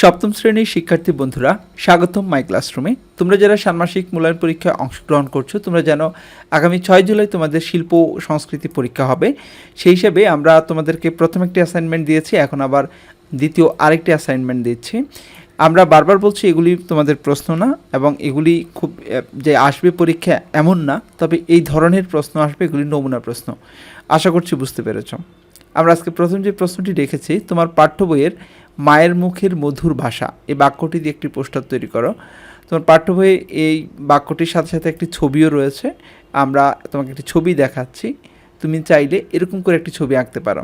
সপ্তম শ্রেণির শিক্ষার্থী বন্ধুরা, স্বাগতম মাই ক্লাসরুমে। তোমরা যারা ষান্মাসিক মূল্যায়ন পরীক্ষায় অংশগ্রহণ করছ, তোমরা জানো আগামী ছয় জুলাই তোমাদের শিল্প সংস্কৃতি পরীক্ষা হবে। সেই হিসাবে আমরা তোমাদেরকে প্রথম একটি অ্যাসাইনমেন্ট দিয়েছি, এখন আবার দ্বিতীয় আরেকটি অ্যাসাইনমেন্ট দিচ্ছি। আমরা বারবার বলছি এগুলি তোমাদের প্রশ্ন না, এবং এগুলি খুব যে আসবে পরীক্ষা এমন না, তবে এই ধরনের প্রশ্ন আসবে, এগুলি নমুনা প্রশ্ন। আশা করছি বুঝতে পেরেছ। আমরা আজকে প্রথম যে প্রশ্নটি রেখেছি, তোমার পাঠ্য বইয়ের মায়ের মুখের মধুর ভাষা। এই বাক্যটি দিয়ে একটি পোস্টার তৈরি করো। তোমার পাঠ্য বইয়ে এই বাক্যটির সাথে সাথে একটি ছবিও রয়েছে। আমরা তোমাকে একটি ছবি দেখাচ্ছি। তুমি চাইলে এরকম করে একটি ছবি আঁকতে পারো।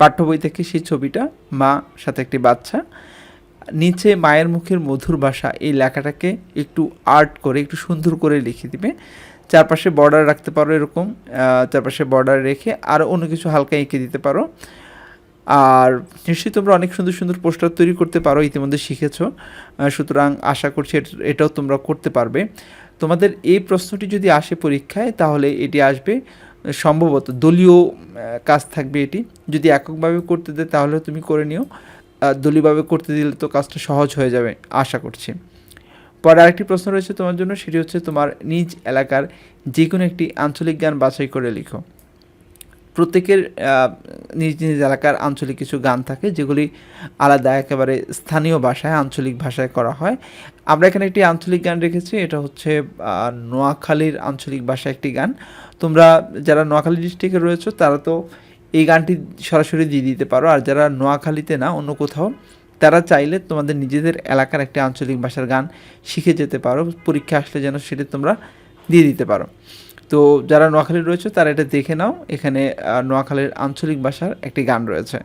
পাঠ্য বই থেকে সেই ছবিটা মা সাথে একটি বাচ্চা। নিচে মায়ের মুখের মধুর ভাষা, এই লেখাটাকে একটু আর্ট করে, একটু সুন্দর করে লিখে দিবে। চারপাশে বর্ডার রাখতে পারো এরকম। চারপাশে বর্ডার রেখে আর অন্য কিছু হালকা এঁকে দিতে পারো। আর নিশ্চয়ই তোমরা অনেক সুন্দর সুন্দর পোস্টার তৈরি করতে পারো, ইতিমধ্যে শিখেছো। সুতরাং আশা করছি এট- এটাও তোমরা করতে পারবে। তোমাদের এই প্রশ্নটি যদি আসে পরীক্ষায়, তাহলে এটি আসবে, সম্ভবত দলীয় কাজ থাকবে এটি। যদি এককভাবে করতে দেয়, তাহলে তুমি করে নিও। দলীয়ভাবে করতে দিলে তো কাজটা সহজ হয়ে যাবে, আশা করছি। পরে আরেকটি প্রশ্ন রয়েছে তোমার জন্য, সেটি হচ্ছে তোমার নিজ এলাকার যে কোনো একটি আঞ্চলিক গান বাছাই করে লিখো। প্রত্যেকের নিজ নিজ এলাকার আঞ্চলিক কিছু গান থাকে, যেগুলি আলাদা একেবারে স্থানীয় ভাষায়, আঞ্চলিক ভাষায় করা হয়। আমরা এখানে একটি আঞ্চলিক গান রেখেছি, এটা হচ্ছে নোয়াখালীর আঞ্চলিক ভাষায় একটি গান। তোমরা যারা নোয়াখালী ডিস্ট্রিক্টে রয়েছে, তারা তো এই গানটি সরাসরি দিয়ে দিতে পারো। আর যারা নোয়াখালীতে না, অন্য কোথাও, তারা চাইলে তোমাদের নিজেদের এলাকার একটি আঞ্চলিক ভাষার গান শিখে যেতে পারো। পরীক্ষা আসলে যেন সেটা তোমরা দিয়ে দিতে পারো। তো যারা নোয়াখালী রয়েছে, তারা এটা দেখে নাও। এখানে নোয়াখালীর আঞ্চলিক ভাষার একটি গান রয়েছে।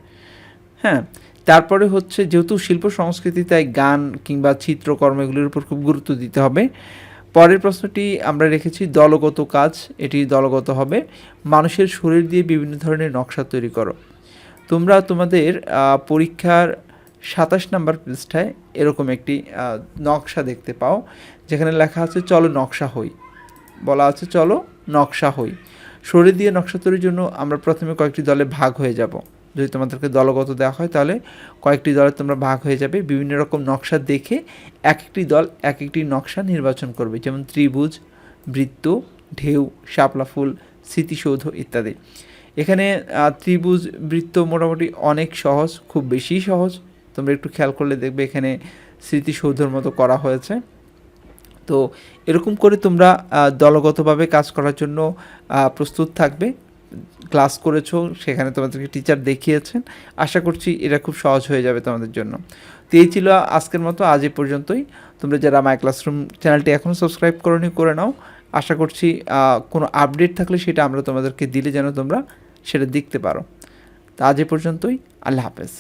হ্যাঁ তারপরে হচ্ছে যেহেতু শিল্প সংস্কৃতি, তাই গান কিংবা চিত্রকর্ম এগুলির উপর খুব গুরুত্ব দিতে হবে। পরের প্রশ্নটি আমরা রেখেছি, দলগত কাজ, এটি দলগত হবে। মানুষের শরীর দিয়ে বিভিন্ন ধরনের নকশা তৈরি করো। তোমরা তোমাদের পরীক্ষার সাতাশ নাম্বার পৃষ্ঠায় এরকম একটি নকশা দেখতে পাও, যেখানে লেখা আছে, চলো নকশা হই। বলা আছে, চলো নকশা হই। শরীর দিয়ে নকশা তৈরির জন্য আমরা প্রথমে কয়েকটি দলে ভাগ হয়ে যাব। যদি তোমাদেরকে দলগত দেওয়া হয় তাহলে কয়েকটি দলে তোমরা ভাগ হয়ে যাবে। বিভিন্ন রকম নকশা দেখে এক একটি দল এক একটি নকশা নির্বাচন করবে। যেমন ত্রিভুজ, বৃত্ত, ঢেউ, শাপলা ফুল, স্মৃতিসৌধ ইত্যাদি। এখানে ত্রিভুজ, বৃত্ত মোটামুটি অনেক সহজ, খুব বেশি সহজ। তোমরা একটু খেয়াল করলে দেখবে এখানে স্মৃতিসৌধর মতো করা হয়েছে। তো এরকম করে তোমরা দলগতভাবে কাজ করার জন্য প্রস্তুত থাকবে। ক্লাস করেছ, সেখানে তোমাদেরকে টিচার দেখিয়েছেন। আশা করছি এটা খুব সহজ হয়ে যাবে তোমাদের জন্য। তো এই ছিল আজকের মতো, আজ এই পর্যন্তই। তোমরা যারা মাই ক্লাসরুম চ্যানেলটি এখনও সাবস্ক্রাইব করনি, করে নাও। আশা করছি কোনো আপডেট থাকলে সেটা আমরা তোমাদেরকে দিলে যেন তোমরা সেটা দেখতে পারো। তা আজ এ পর্যন্তই, আল্লাহ হাফেজ।